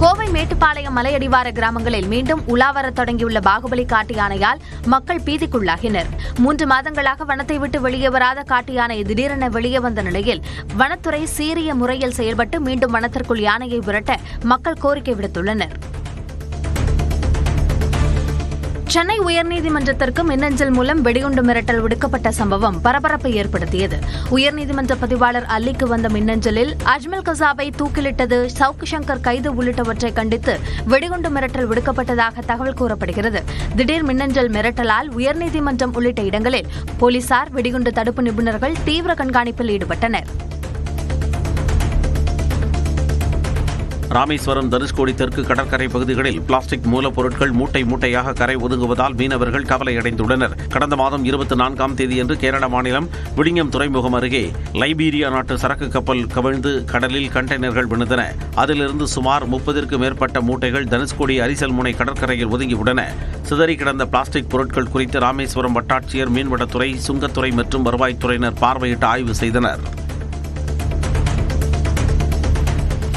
கோவை மேட்டுப்பாளையம் மலையடிவார கிராமங்களில் மீண்டும் உலாவரத் தொடங்கியுள்ள பாகுபலி காட்டு யானையால் மக்கள் பீதிக்குள்ளாகினர். மூன்று மாதங்களாக வனத்தை விட்டு வெளியே வராத காட்டு யானை திடீரென வெளியே வந்த நிலையில் வனத்துறை சீரிய முறையில் செயல்பட்டு மீண்டும் வனத்திற்குள் யானையை விரட்ட மக்கள் கோரிக்கை விடுத்துள்ளனர். சென்னை உயர்நீதிமன்றத்திற்கு மின்னஞ்சல் மூலம் வெடிகுண்டு மிரட்டல் விடுக்கப்பட்ட சம்பவம் பரபரப்பை ஏற்படுத்தியது. உயர்நீதிமன்ற பதிவாளர் அல்லிக்கு வந்த மின்னஞ்சலில் அஜ்மல் கசாபை தூக்கிலிட்டது சவுக்கு சங்கர் கைது உள்ளிட்டவற்றை கண்டித்து வெடிகுண்டு மிரட்டல் விடுக்கப்பட்டதாக தகவல் கூறப்படுகிறது. திடீர் மின்னஞ்சல் மிரட்டலால் உயர்நீதிமன்றம் உள்ளிட்ட இடங்களில் போலீசார் வெடிகுண்டு தடுப்பு நிபுணர்கள் தீவிர கண்காணிப்பில் ஈடுபட்டனர். ராமேஸ்வரம் தனுஷ்கோடி தெற்கு கடற்கரை பகுதிகளில் பிளாஸ்டிக் மூலப்பொருட்கள் மூட்டை மூட்டையாக கரை ஒதுங்குவதால் மீனவர்கள் கவலையடைந்துள்ளனர். கடந்த மாதம் இருபத்தி நான்காம் தேதியன்று கேரள மாநிலம் விழிஞம் துறைமுகம் அருகே லைபீரியா நாட்டு சரக்கு கப்பல் கவிழ்ந்து கடலில் கண்டெய்னர்கள் விழுந்தன. அதிலிருந்து சுமார் முப்பதிற்கு மேற்பட்ட மூட்டைகள் தனுஷ்கோடி அரிசல் முனை கடற்கரையில் ஒதுங்கியுள்ளன சிதறி கிடந்த பிளாஸ்டிக் பொருட்கள் குறித்து ராமேஸ்வரம் வட்டாட்சியர் மீன்வளத்துறை சுங்கத்துறை மற்றும் வருவாய்த்துறையினர் பார்வையிட்டு ஆய்வு செய்தனர்.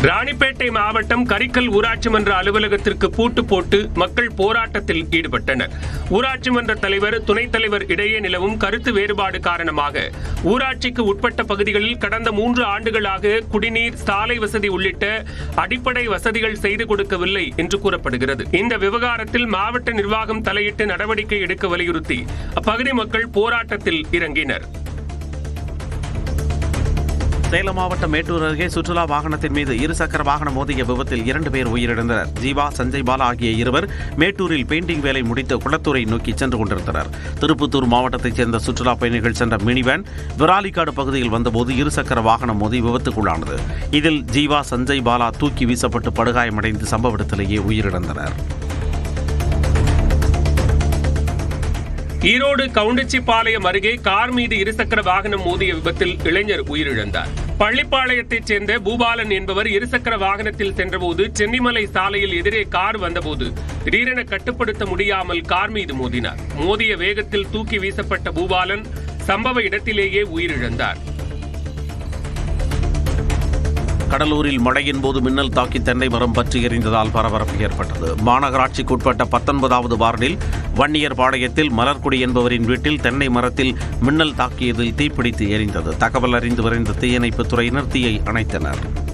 ராணிப்பேட்டை மாவட்டம் கரிக்கல் ஊராட்சி மன்ற அலுவலகத்திற்கு பூட்டு போட்டு மக்கள் போராட்டத்தில் ஈடுபட்டனர். ஊராட்சி மன்ற தலைவர் துணைத் தலைவர் இடையே நிலவும் கருத்து வேறுபாடு காரணமாக ஊராட்சிக்கு உட்பட்ட பகுதிகளில் கடந்த மூன்று ஆண்டுகளாக குடிநீர் சாலை வசதி உள்ளிட்ட அடிப்படை வசதிகள் செய்து கொடுக்கவில்லை என்று கூறப்படுகிறது. இந்த விவகாரத்தில் மாவட்ட நிர்வாகம் தலையிட்டு நடவடிக்கை எடுக்க வலியுறுத்தி அப்பகுதி மக்கள் போராட்டத்தில் இறங்கினர். சேலம் மாவட்டம் மேட்டூர் அருகே சுற்றுலா வாகனத்தின் மீது இருசக்கர வாகனம் மோதிய விபத்தில் இரண்டு பேர் உயிரிழந்தனர். ஜீவா சஞ்சய் பாலா ஆகிய இருவர் மேட்டூரில் பெயிண்டிங் வேலை முடித்து குளத்தூரை நோக்கி சென்று கொண்டிருந்தனர். திருப்பத்தூர் மாவட்டத்தைச் சேர்ந்த சுற்றுலா பயணிகள் சென்ற மினிவேன் விராலிக்காடு பகுதியில் வந்தபோது இருசக்கர வாகனம் மோதி விபத்துக்குள்ளானது. இதில் ஜீவா சஞ்சய் பாலா தூக்கி வீசப்பட்டு படுகாயமடைந்து சம்பவ இடத்திலேயே உயிரிழந்தனர். ஈரோடு கவுண்டச்சிப்பாளையம் அருகே கார் மீது இருசக்கர வாகனம் மோதிய விபத்தில் இளைஞர் உயிரிழந்தார். பள்ளிப்பாளையத்தைச் சேர்ந்த பூபாலன் என்பவர் இருசக்கர வாகனத்தில் சென்றபோது சென்னிமலை சாலையில் எதிரே கார் வந்தபோது திடீரென கட்டுப்படுத்த முடியாமல் கார் மீது மோதினார். மோதிய வேகத்தில் தூக்கி வீசப்பட்ட பூபாலன் சம்பவ இடத்திலேயே உயிரிழந்தார். கடலூரில் மழையின் போது மின்னல் தாக்கி தென்னை மரம் பற்றி எறிந்ததால் பரபரப்பு ஏற்பட்டது. மாநகராட்சிக்குட்பட்ட பத்தொன்பதாவது வார்டில் வன்னியர் பாளையத்தில் மலர்குடி என்பவரின் வீட்டில் தென்னை மரத்தில் மின்னல் தாக்கியதில் தீப்பிடித்து எரிந்தது. தகவல் அறிந்து விரைந்த தீயணைப்புத் துறையினர் தீயை அணைத்தனர்.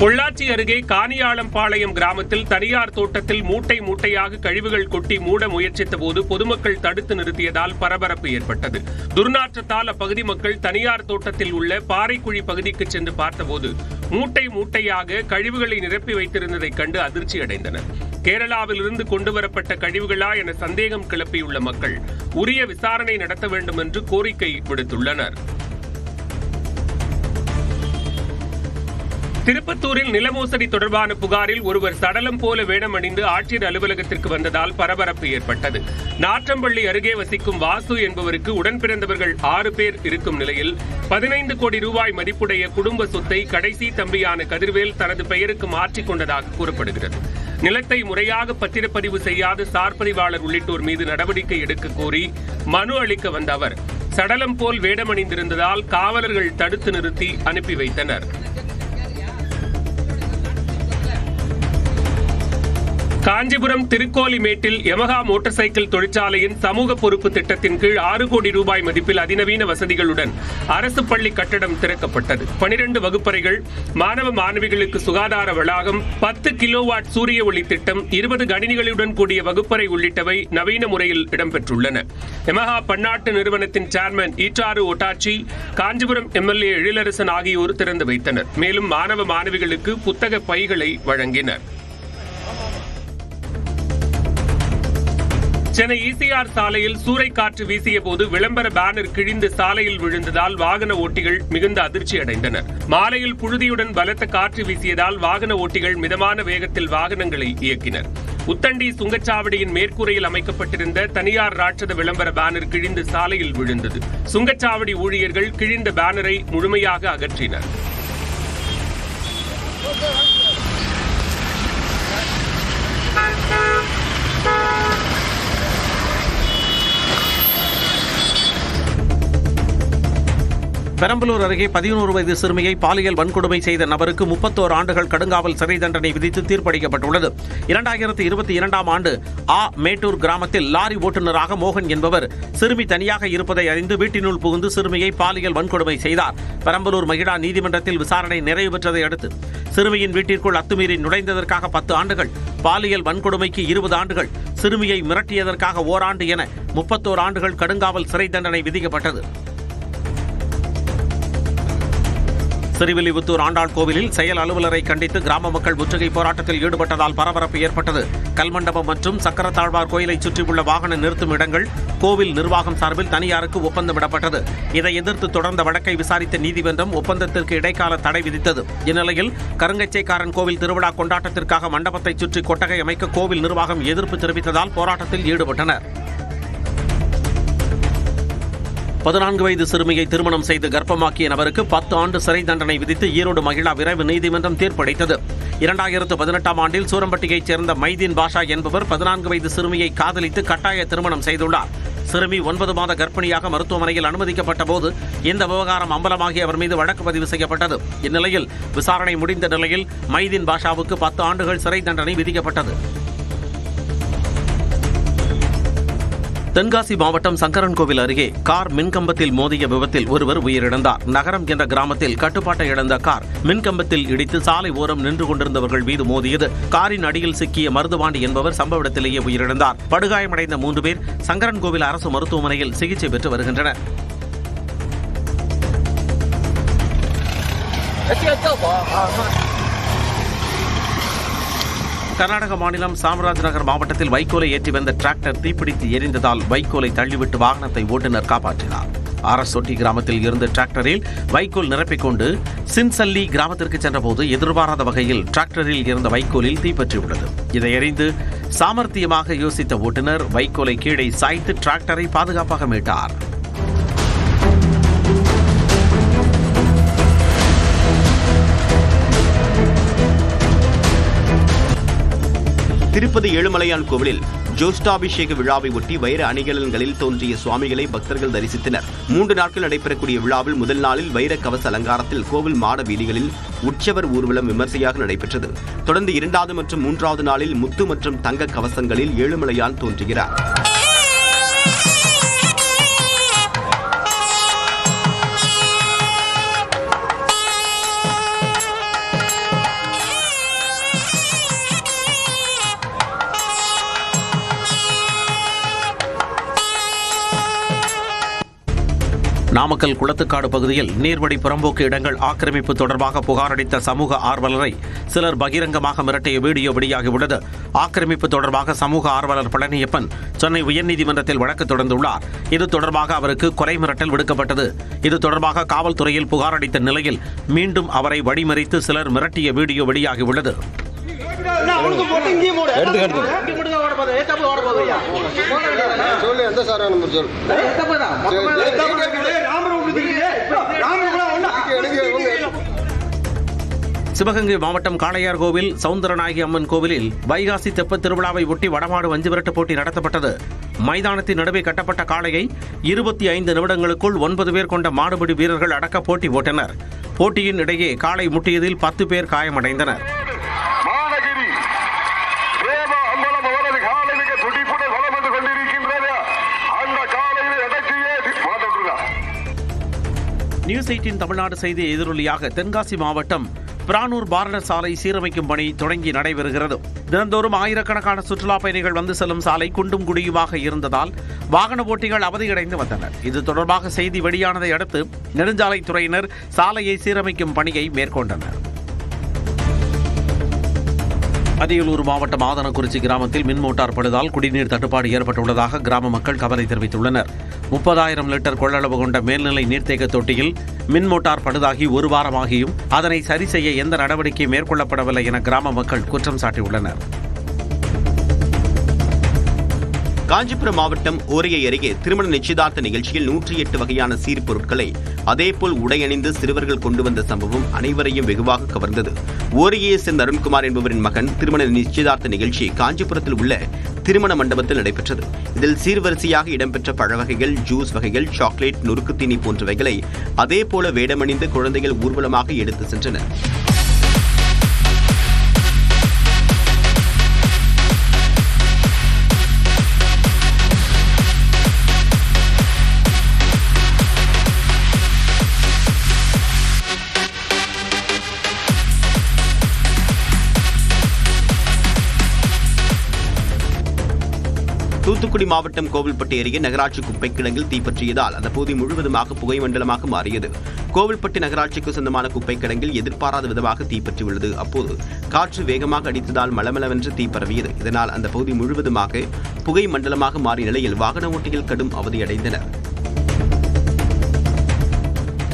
பொள்ளாச்சி அருகே காணியாளம்பாளையம் கிராமத்தில் தனியார் தோட்டத்தில் மூட்டை மூட்டையாக கழிவுகள் கொட்டி மூட முயற்சித்த போது பொதுமக்கள் தடுத்து நிறுத்தியதால் பரபரப்பு ஏற்பட்டது. துர்நாற்றத்தால் அப்பகுதி மக்கள் தனியார் தோட்டத்தில் உள்ள பாறைக்குழி பகுதிக்கு சென்று பார்த்தபோது மூட்டை மூட்டையாக கழிவுகளை நிரப்பி வைத்திருந்ததைக் கண்டு அதிர்ச்சி அடைந்தனர். கேரளாவிலிருந்து கொண்டுவரப்பட்ட கழிவுகளா என சந்தேகம் கிளப்பியுள்ள மக்கள் உரிய விசாரணை நடத்த வேண்டும் என்று கோரிக்கை விடுத்துள்ளனர். திருப்பத்தூரில் நிலமோசடி தொடர்பான புகாரில் ஒருவர் சடலம் போல வேடம் அணிந்து ஆட்சியர் அலுவலகத்திற்கு வந்ததால் பரபரப்பு ஏற்பட்டது. நாற்றம்பள்ளி அருகே வசிக்கும் வாசு என்பவருக்கு உடன் பிறந்தவர்கள் ஆறு பேர் இருக்கும் நிலையில் பதினைந்து கோடி ரூபாய் மதிப்புடைய குடும்ப சொத்தை கடைசி தம்பியான கதிர்வேல் தனது பெயருக்கு மாற்றிக் கொண்டதாக கூறப்படுகிறது. நிலத்தை முறையாக பத்திரப்பதிவு செய்யாத சார்பதிவாளர் உள்ளிட்டோர் மீது நடவடிக்கை எடுக்க கோரி மனு அளிக்க வந்த அவர் சடலம் போல் வேடமணிந்திருந்ததால் காவலர்கள் தடுத்து நிறுத்தி அனுப்பி வைத்தனர். காஞ்சிபுரம் திருக்கோலிமேட்டில் யமகா மோட்டார் சைக்கிள் தொழிற்சாலையின் சமூக பொறுப்பு திட்டத்தின் கீழ் ஆறு கோடி ரூபாய் மதிப்பில் அதிநவீன வசதிகளுடன் அரசு பள்ளி கட்டடம் திறக்கப்பட்டது. பனிரெண்டு வகுப்பறைகள் மாணவ மாணவிகளுக்கு சுகாதார வளாகம் பத்து கிலோவாட் சூரிய ஒளி திட்டம் இருபது கணினிகளுடன் கூடிய வகுப்பறை உள்ளிட்டவை நவீன முறையில் இடம்பெற்றுள்ளன. யமஹா பன்னாட்டு நிறுவனத்தின் சேர்மன் ஈட்டாறு ஒட்டாச்சி காஞ்சிபுரம் எம்எல்ஏ எழிலரசன் ஆகியோர் திறந்து வைத்தனர். மேலும் மாணவ மாணவிகளுக்கு புத்தக பைகளை வழங்கினர். சென்னை ஈசிஆர் சாலையில் சூறைக்காற்று வீசிய போது விளம்பர பேனர் கிழிந்து சாலையில் விழுந்ததால் வாகன ஓட்டிகள் மிகுந்த அதிர்ச்சி அடைந்தனர் மாலையில் புழுதியுடன் பலத்த காற்று வீசியதால் வாகன ஓட்டிகள் மிதமான வேகத்தில் வாகனங்களை இயக்கினர் உத்தண்டி சுங்கச்சாவடியின் மேற்கூரையில் அமைக்கப்பட்டிருந்த தனியார் ராட்சத விளம்பர பேனர் கிழிந்து சாலையில் விழுந்தது. சுங்கச்சாவடி ஊழியர்கள் கிழிந்த பேனரை முழுமையாக அகற்றினர். பெரம்பலூர் அருகே பதினோரு வயது சிறுமியை பாலியல் வன்கொடுமை செய்த நபருக்கு முப்பத்தோரு ஆண்டுகள் கடுங்காவல் சிறை தண்டனை விதித்து தீர்ப்பளிக்கப்பட்டுள்ளது. இரண்டாயிரத்தி இருபத்தி இரண்டாம் ஆண்டு ஆ மேட்டூர் கிராமத்தில் லாரி ஓட்டுநராக மோகன் என்பவர் சிறுமி தனியாக இருப்பதை அறிந்து வீட்டினுள் புகுந்து சிறுமியை பாலியல் வன்கொடுமை செய்தார். பெரம்பலூர் மகிழா நீதிமன்றத்தில் விசாரணை நிறைவு பெற்றதை அடுத்து சிறுமியின் வீட்டிற்குள் அத்துமீறி நுழைந்ததற்காக பத்து ஆண்டுகள் பாலியல் வன்கொடுமைக்கு இருபது ஆண்டுகள் சிறுமியை மிரட்டியதற்காக ஓராண்டு என முப்பத்தோரு ஆண்டுகள் கடுங்காவல் சிறை தண்டனை விதிக்கப்பட்டது. சிறுவில்லிபுத்தூர் ஆண்டாள் கோவிலில் செயல் அலுவலரை கண்டித்து கிராம மக்கள் முற்றுகை போராட்டத்தில் ஈடுபட்டதால் பரபரப்பு ஏற்பட்டது. கல்மண்டபம் மற்றும் சக்கரத்தாழ்வார் கோயிலை சுற்றியுள்ள வாகன நிறுத்தும் இடங்கள் கோவில் நிர்வாகம் சார்பில் தனியாருக்கு ஒப்பந்தமிடப்பட்டது. இதை எதிர்த்து தொடர்ந்த வழக்கை விசாரித்த நீதிமன்றம் ஒப்பந்தத்திற்கு இடைக்கால தடை விதித்தது. இந்நிலையில் கருங்கச்சைக்காரன் கோவில் திருவிழா கொண்டாட்டத்திற்காக மண்டபத்தை சுற்றி கொட்டகை அமைக்க கோவில் நிர்வாகம் எதிர்ப்பு தெரிவித்ததால் போராட்டத்தில் ஈடுபட்டனர். பதினான்கு வயது சிறுமியை திருமணம் செய்து கர்ப்பமாக்கிய நபருக்கு பத்து ஆண்டு சிறை தண்டனை விதித்து ஈரோடு மகிழா விரைவு நீதிமன்றம் தீர்ப்பளித்தது. இரண்டாயிரத்து பதினெட்டாம் ஆண்டில் சூரம்பட்டியைச் சேர்ந்த மைதீன் பாஷா என்பவர் பதினான்கு வயது சிறுமியை காதலித்து கட்டாய திருமணம் செய்துள்ளார். சிறுமி ஒன்பது மாத கர்ப்பிணியாக மருத்துவமனையில் அனுமதிக்கப்பட்ட போது இந்த விவகாரம் அம்பலமாகி அவர் மீது வழக்கு பதிவு செய்யப்பட்டது. இந்நிலையில் விசாரணை முடிந்த நிலையில் மைதீன் பாஷாவுக்கு பத்து ஆண்டுகள் சிறை தண்டனை விதிக்கப்பட்டது. தென்காசி மாவட்டம் சங்கரன்கோவில் அருகே கார் மின்கம்பத்தில் மோதிய விபத்தில் ஒருவர் உயிரிழந்தார். நகரம் என்ற கிராமத்தில் கட்டுப்பாட்டை இழந்த கார் மின்கம்பத்தில் இடித்து சாலை ஓரம் நின்று கொண்டிருந்தவர்கள் மீது மோதியது. காரின் அடியில் சிக்கிய மருதுபாண்டி என்பவர் சம்பவ இடத்திலேயே உயிரிழந்தார். படுகாயமடைந்த மூன்று பேர் சங்கரன்கோவில் அரசு மருத்துவமனையில் சிகிச்சை பெற்று வருகின்றனர். கர்நாடக மாநிலம் சாம்ராஜ் நகர் மாவட்டத்தில் வைக்கோலை ஏற்றி வந்த டிராக்டர் தீப்பிடித்து எரிந்ததால் வைக்கோலை தள்ளிவிட்டு வாகனத்தை ஓட்டுநர் காப்பாற்றினார். ஆரசொட்டி கிராமத்தில் இருந்த டிராக்டரில் வைக்கோல் நிரப்பிக் கொண்டு சின்சல்லி கிராமத்திற்கு சென்றபோது எதிர்பாராத வகையில் டிராக்டரில் இருந்த வைக்கோலில் தீப்பற்றியுள்ளது இதை அறிந்து சாமர்த்தியமாக யோசித்த ஓட்டுநர் வைக்கோலை கீழே சாய்த்து டிராக்டரை பாதுகாப்பாக மீட்டார். திருப்பதி ஏழுமலையான் கோவிலில் ஜோஷ்டாபிஷேக விழாவை ஒட்டி வைர அணிகலன்களில் தோன்றிய சுவாமிகளை பக்தர்கள் தரிசித்தனர். மூன்று நாட்கள் நடைபெறக்கூடிய விழாவில் முதல் நாளில் வைர கவச அலங்காரத்தில் கோவில் மாட வீதிகளில் உற்சவர் ஊர்வலம் விமர்சையாக நடைபெற்றது. தொடர்ந்து இரண்டாவது மற்றும் மூன்றாவது நாளில் முத்து மற்றும் தங்க கவசங்களில் ஏழுமலையான் தோன்றுகிறார். நாமக்கல் குளத்துக்காடு பகுதியில் நீர்வடி புறம்போக்கு இடங்கள் ஆக்கிரமிப்பு தொடர்பாக புகார் அளித்த சமூக ஆர்வலரை சிலர் பகிரங்கமாக மிரட்டிய வீடியோ வெளியாகியுள்ளது. ஆக்கிரமிப்பு தொடர்பாக சமூக ஆர்வலர் பழனியப்பன் சென்னை உயர்நீதிமன்றத்தில் வழக்கு தொடர்ந்துள்ளார். இது தொடர்பாக அவருக்கு கொலை மிரட்டல் விடுக்கப்பட்டது. இது தொடர்பாக காவல்துறையில் புகார் அளித்த நிலையில் மீண்டும் அவரை வழிமறித்து சிலர் மிரட்டிய வீடியோ வெளியாகியுள்ளது. எடுத்து எடுத்து சொல்லு எந்த சாரா நம்பர் சொல் எடுங்க எடுங்க. சிவகங்கை மாவட்டம் காளையார்கோவில் சவுந்தரநாயகி அம்மன் கோவிலில் வைகாசி தெப்பத் திருவிழாவை ஒட்டி வடமாடு வஞ்சு விரட்டு போட்டி நடத்தப்பட்டது. மைதானத்தின் நடுவே கட்டப்பட்ட காளையை இருபத்தி ஐந்து நிமிடங்களுக்குள் ஒன்பது பேர் கொண்ட மாடுபிடி வீரர்கள் அடக்க போட்டி போட்டனர் போட்டியின் இடையே காளை முட்டியதில் பத்து பேர் காயமடைந்தனர். நியூஸ் எயிட்டின் தமிழ்நாடு செய்தி எதிரொலியாக தென்காசி மாவட்டம் பிரானூர் பாரண சாலை சீரமைக்கும் பணி தொடங்கி நடைபெறுகிறது. தினந்தோறும் ஆயிரக்கணக்கான சுற்றுலா பயணிகள் வந்து செல்லும் சாலை குண்டும் குடியுமாக இருந்ததால் வாகன ஓட்டிகள் அவதியடைந்து வந்தனர். இது தொடர்பாக செய்தி வெளியானதை அடுத்து நெடுஞ்சாலைத்துறையினர் சாலையை சீரமைக்கும் பணியை மேற்கொண்டனர். அரியலூர் மாவட்டம் ஆதனக்குறிச்சி கிராமத்தில் மின் மோட்டார் பழுதால் குடிநீர் தட்டுப்பாடு ஏற்பட்டுள்ளதாக கிராம மக்கள் கவலை தெரிவித்துள்ளனர். முப்பதாயிரம் லிட்டர் கொள்ளளவு கொண்ட மேல்நிலை நீர்த்தேக்க தொட்டியில் மின் மோட்டார் பழுதாகி ஒரு வாரமாகியும் அதனை சரி செய்ய எந்த நடவடிக்கையும் மேற்கொள்ளப்படவில்லை என கிராம மக்கள் குற்றம் சாட்டியுள்ளனர். காஞ்சிபுரம் மாவட்டம் ஓரையை அருகே திருமண நிச்சயதார்த்த நிகழ்ச்சியில் நூற்றி எட்டு வகையான சீர்பொருட்களை அதேபோல் உடையணிந்து சிறுவர்கள் கொண்டு வந்த சம்பவம் அனைவரையும் வெகுவாக கவர்ந்தது. ஓரையை சேர்ந்த அருண்குமார் என்பவரின் மகன் திருமண நிச்சயதார்த்த நிகழ்ச்சி காஞ்சிபுரத்தில் உள்ள திருமண மண்டபத்தில் நடைபெற்றது. இதில் சீர்வரிசையாக இடம்பெற்ற பழ வகைகள் ஜூஸ் வகைகள் சாக்லேட் நொறுக்குத்தீனி போன்றவைகளை அதேபோல வேடமணிந்து குழந்தைகள் ஊர்வலமாக எடுத்து சென்றனர். தூத்துக்குடி மாவட்டம் கோவில்பட்டி அருகே நகராட்சி குப்பை கிடங்கில் தீப்பற்றியதால் அந்த பகுதி முழுவதுமாக புகை மண்டலமாக மாறியது. கோவில்பட்டி நகராட்சிக்கு சொந்தமான குப்பை கிடங்கில் எதிர்பாராத விதமாக தீப்பற்றியுள்ளது அப்போது காற்று வேகமாக அடித்ததால் மளமளவென்று தீ பரவியது. இதனால் அந்த பகுதி முழுவதுமாக புகை மண்டலமாக மாறிய நிலையில் வாகன ஓட்டிகள் கடும் அவதியடைந்தனர்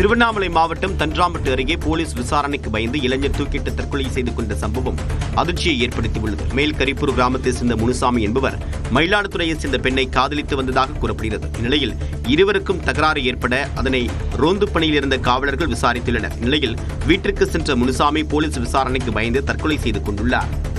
திருவண்ணாமலை மாவட்டம் தன்றாம்பட்டு அருகே போலீஸ் விசாரணைக்கு பயந்து இளைஞர் தூக்கிட்டு தற்கொலை செய்து கொண்ட சம்பவம் அதிர்ச்சியை ஏற்படுத்தியுள்ளது. மேல் கரிப்பூர் கிராமத்தைச் சேர்ந்த முனுசாமி என்பவர் மயிலாடுதுறையைச் சேர்ந்த பெண்ணை காதலித்து வந்ததாக கூறப்படுகிறது. இந்நிலையில் இருவருக்கும் தகராறு ஏற்பட அதனை ரோந்து பணியில் இருந்த காவலர்கள் விசாரித்துள்ளனர். இந்நிலையில் வீட்டிற்கு சென்ற முனுசாமி போலீஸ் விசாரணைக்கு பயந்து தற்கொலை செய்து கொண்டுள்ளார்.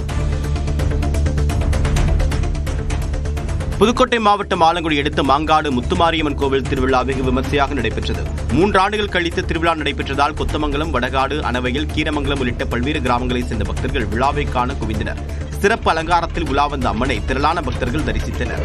புதுக்கோட்டை மாவட்டம் ஆலங்குடி அடுத்த மாங்காடு முத்துமாரியம்மன் கோவில் திருவிழா வெகு விமர்சையாக நடைபெற்றது. மூன்று ஆண்டுகள் கழித்து திருவிழா நடைபெற்றதால் கொத்தமங்கலம் வடகாடு அணவையில் கீரமங்கலம் உள்ளிட்ட பல்வேறு கிராமங்களைச் சேர்ந்த பக்தர்கள் விழாவை காண குவிந்தனர். சிறப்பு அலங்காரத்தில் உலா வந்த அம்மனை திரளான பக்தர்கள் தரிசித்தனர்.